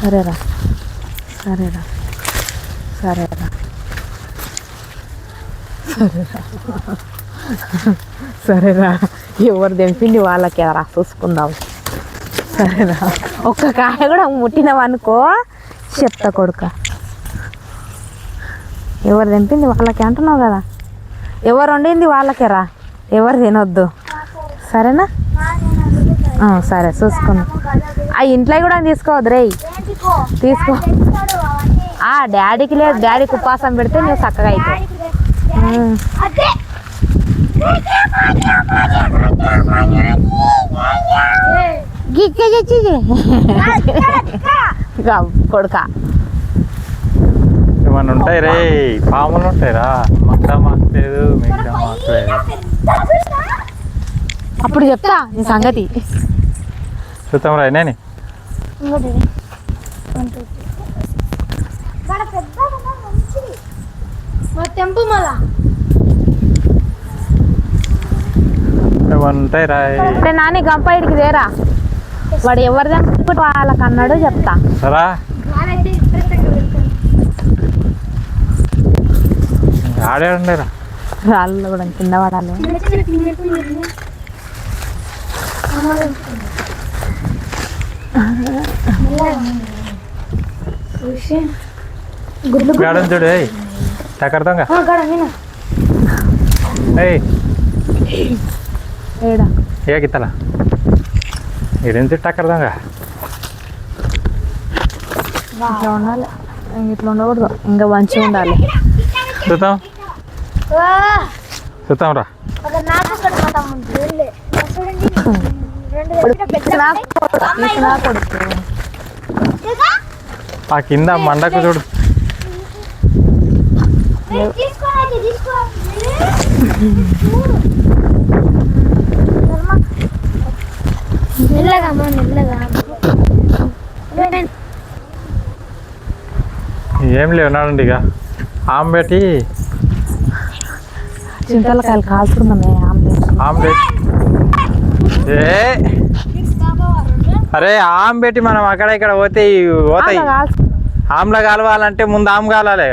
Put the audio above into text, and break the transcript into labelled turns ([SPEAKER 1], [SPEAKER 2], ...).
[SPEAKER 1] సరేరా. సరేరా. సరేరా. సరేరా. సరేరా. ఎవరు తెంపింది వాళ్ళకి రా చూసుకుందాం. సరేరా. ఒక్క కాయ కూడా ముట్టినవనుకో చెప్తా కొడుక. ఎవరు తెంపింది వాళ్ళకి అంటున్నావు కదా? ఎవరు వండింది వాళ్ళకేరా ఎవరు తినొద్దు. సరేనా? సరే చూసుకుందాం. ఆ ఇంట్లో కూడా తీసుకోవద్దు రేయ్. తీసుకో. ఆ డాడీకి లేదు. డాడీకి ఉపాసం పెడితే నువ్వు చక్కగా అవుతావు. కొడుక.
[SPEAKER 2] ఏమన్నా ఉంటాయి రే? పాములు ఉంటాయిరా మొత్తం మాకలేదు మిగతా మాకలేదు
[SPEAKER 1] అప్పుడు చెప్తా నీ సంగతి.
[SPEAKER 2] చూద్దాం రా నేని
[SPEAKER 3] మళ్ళా
[SPEAKER 2] ఉంటాయి
[SPEAKER 1] నాని గంప ఇడికి దేరా వాడు ఎవరు చంపుకుంటే వాళ్ళకి అన్నాడు చెప్తా. రాళ్ళు కూడా కింద పడాలి.
[SPEAKER 3] గుడ్లు
[SPEAKER 2] గాడం చూడు ఏయ్ టక్కర్ దొంగ
[SPEAKER 3] గడ విన
[SPEAKER 2] ఏయ్.
[SPEAKER 1] ఏడా?
[SPEAKER 2] ఏ గిత్తల? ఇదేంటి టక్కర్ దొంగ
[SPEAKER 1] ఇట్లా ఉండాలి. ఇట్లా ఉండకూడదు. ఇంకా మంచిగా ఉండాలి.
[SPEAKER 2] చూద్దాం చూద్దాం రా.
[SPEAKER 3] నాకు
[SPEAKER 2] ఆ కింద మండకు చూడు. ఏం లేవు నాడండి ఇక. పెట్టి
[SPEAKER 1] చింతలకాయలు కాల్చుకుందామే ఆమ్లెట్
[SPEAKER 2] ఆమ్లెట్ ఏ. అరే ఆమ్ పెట్టి మనం అక్కడ ఇక్కడ పోతే పోతాయి. ఆమ్ల కలవాలంటే ముందు ఆమ్ కాలాలి